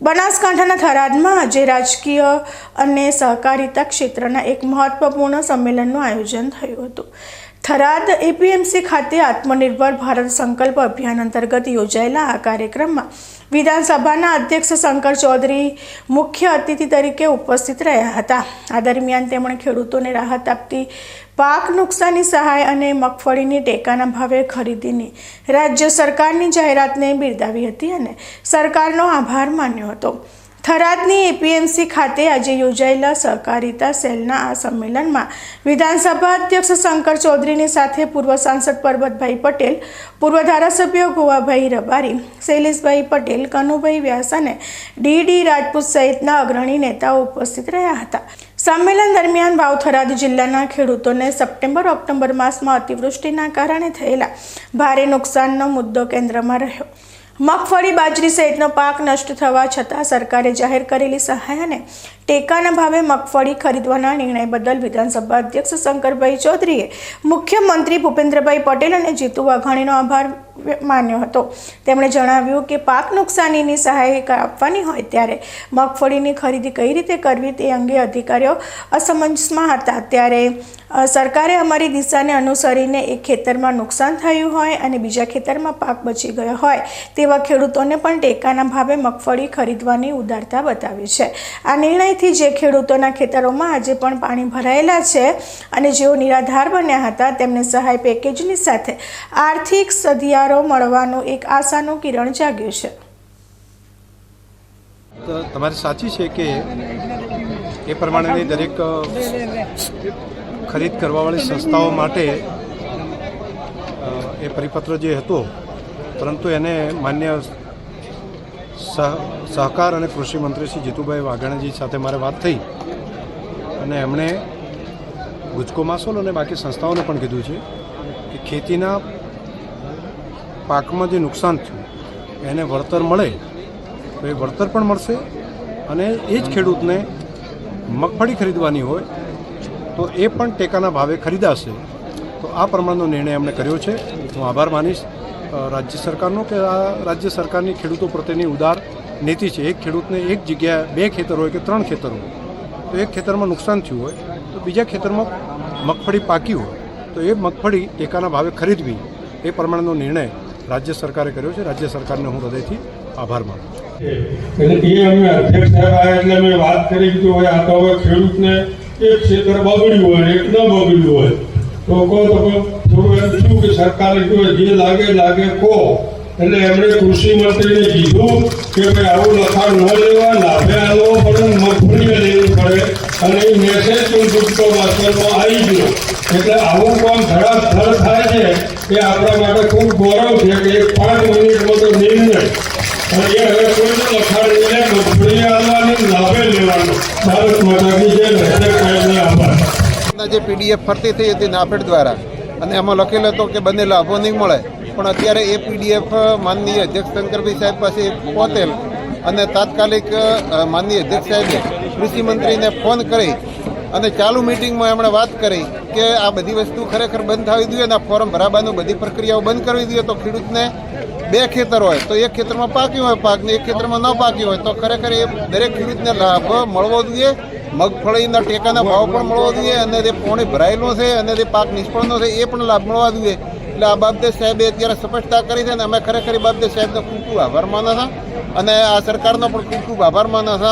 બનાસકાંઠાના થરાદમાં આજે રાજકીય અને સહકારિતા ક્ષેત્રના એક મહત્વપૂર્ણ સંમેલનનું આયોજન થયું હતું. થરાદ એપીએમસી ખાતે આત્મનિર્ભર ભારત સંકલ્પ અભિયાન અંતર્ગત યોજાયેલા આ કાર્યક્રમમાં વિધાનસભાના અધ્યક્ષ શંકર ચૌધરી મુખ્ય અતિથિ તરીકે ઉપસ્થિત રહ્યા હતા. આ દરમિયાન તેમણે ખેડૂતોને રાહત આપતી, પાક નુકસાની સહાય અને મગફળીની ટેકાના ભાવે ખરીદીની રાજ્ય સરકારની જાહેરાતને બિરદાવી હતી અને સરકારનો આભાર માન્યો હતો. થરાદની એપીએમસી ખાતે આજે યોજાયેલા સહકારિતા સેલના આ સંમેલનમાં વિધાનસભા અધ્યક્ષ શંકર ચૌધરીની સાથે પૂર્વ સાંસદ પરબતભાઈ પટેલ, પૂર્વ ધારાસભ્ય ગોવાભાઈ રબારી, શૈલેષભાઈ પટેલ, કનુભાઈ વ્યાસ અને ડી ડી રાજપૂત સહિતના અગ્રણી નેતાઓ ઉપસ્થિત રહ્યા હતા. સંમેલન દરમિયાન વાવથરાદ જિલ્લાના ખેડૂતોને સપ્ટેમ્બર, ઓક્ટોબર માસમાં અતિવૃષ્ટિના કારણે થયેલા ભારે નુકસાનનો મુદ્દો કેન્દ્રમાં રહ્યો. મગફળી બાજરી સહિતનો પાક નષ્ટ થવા છતાં સરકારે જાહેર કરેલી સહાય અને ટેકાના ભાવે મગફળી ખરીદવાના નિર્ણય બદલ વિધાનસભા અધ્યક્ષ શંકરભાઈ ચૌધરીએ મુખ્યમંત્રી ભૂપેન્દ્રભાઈ પટેલ અને જીતુ વાઘાણીનો આભાર માન્યો હતો. તેમણે જણાવ્યું કે પાક નુકસાનીની સહાય આપવાની હોય ત્યારે મગફળીની ખરીદી કઈ રીતે કરવી તે અંગે અધિકારીઓ અસમંજસમાં હતા. ત્યારે સરકારે અમારી દિશાને અનુસરીને એક ખેતરમાં નુકસાન થયું હોય અને બીજા ખેતરમાં પાક બચી ગયો હોય તેવા ખેડૂતોને પણ ટેકાના ભાવે મગફળી ખરીદવાની ઉદારતા બતાવી છે. આ નિર્ણયથી જે ખેડૂતોના ખેતરોમાં આજે પણ પાણી ભરાયેલા છે અને જેઓ નિરાધાર બન્યા હતા, તેમને સહાય પેકેજની સાથે આર્થિક સધિયારો મળવાનું એક આશાનું કિરણ જાગ્યું છે. તમારી સાચી છે કે એ પ્રમાણેની દરેક ખરીદ કરવાવાળી સંસ્થાઓ માટે એ પરિપત્ર જે હતો, પરંતુ એને માન્ય સહકાર અને કૃષિ મંત્રી શ્રી જીતુભાઈ વાઘાણીજી સાથે મારે વાત થઈ અને એમણે ગુજકો માસોલ અને બાકી સંસ્થાઓને પણ કીધું છે કે ખેતીના પાકમાં જે નુકસાન થયું, એને વળતર મળે, તો એ વળતર પણ મળશે અને એ જ ખેડૂતને મગફળી ખરીદવાની હોય, તો એ પણ ટેકાના ભાવે ખરીદાશે. તો આ પ્રમાણનો નિર્ણય એમણે કર્યો છે. હું આભાર માનીશ. રાજ્ય સરકારનો કે આ રાજ્ય સરકારની ખેડૂતો પ્રત્યેની ઉદાર નીતિ છે. એક ખેડૂતને એક જગ્યાએ બે ખેતર હોય કે ત્રણ ખેતર હોય, તો એક ખેતરમાં નુકસાન થયું હોય, તો બીજા ખેતરમાં મગફળી પાકી હોય, તો એ મગફળી ટેકાના ભાવે ખરીદવી એ પ્રમાણેનો નિર્ણય રાજ્ય સરકારે કર્યો છે. રાજ્ય સરકારને હું હૃદયથી આભાર માનું એટલે એટલે વાત કરી કે હોય, આ તો હવે ખેડૂતને એક ક્ષેત્ર બગડ્યું હોય, એક ન બગડ્યું હોય તો કહો એમ થયું કે સરકારે કહ્યું જે લાગે લાગે કહો એટલે એમણે કૃષિ મંત્રીને કીધું કે ભાઈ, આવું લખાણ ન લેવા, લાભે આવો પણ મગફળીએ લેવું પડે. અને એ મેસેજ પણ ગુપ્તો વાંચનમાં આવી ગયો. એટલે આવું કામ ધડાક ધડ થાય છે એ આપણા માટે ખૂબ ગૌરવ છે કે એક પાંચ મિનિટમાં તો નિર્ણય. અને એ હવે કોઈને લખાણ લઈને મગફળીએ આવવાની લાભે લેવાનો. ભારત માતાની જે રહેશે કાયમને આભાર ના જે પીડીએફ ફરતી થઈ હતી નાફેડ દ્વારા, અને એમાં લખેલો હતો કે બંને લાભો નહીં મળે, પણ અત્યારે એ પીડીએફ માનનીય અધ્યક્ષ શંકરભાઈ સાહેબ પાસે પહોંચેલ અને તાત્કાલિક માનનીય અધ્યક્ષ સાહેબે કૃષિમંત્રીને ફોન કરી અને ચાલુ મિટિંગમાં એમણે વાત કરી કે આ બધી વસ્તુ ખરેખર બંધ થવી જોઈએ અને આ ફોર્મ ભરાવાનું બધી પ્રક્રિયાઓ બંધ કરવી જોઈએ તો ખેડૂતને બે ખેતર હોય, તો એક ખેતરમાં પાક્યું હોય પાક ને એક ખેતરમાં ન પાક્યું હોય, તો ખરેખર એ દરેક ખેડૂતને લાભ મળવો જોઈએ મગફળીના ટેકાના ભાવ પણ મળવો જોઈએ અને તે પોણી ભરાયેલો છે અને જે પાક નિષ્ફળનો છે એ પણ લાભ મળવા જોઈએ. એટલે આ બાબતે સાહેબે અત્યારે સ્પષ્ટતા કરી છે અને અમે ખરેખર બાબતે સાહેબનો ખૂબ ખૂબ આભાર માના છે અને આ સરકારનો પણ ખૂબ ખૂબ આભાર માના છે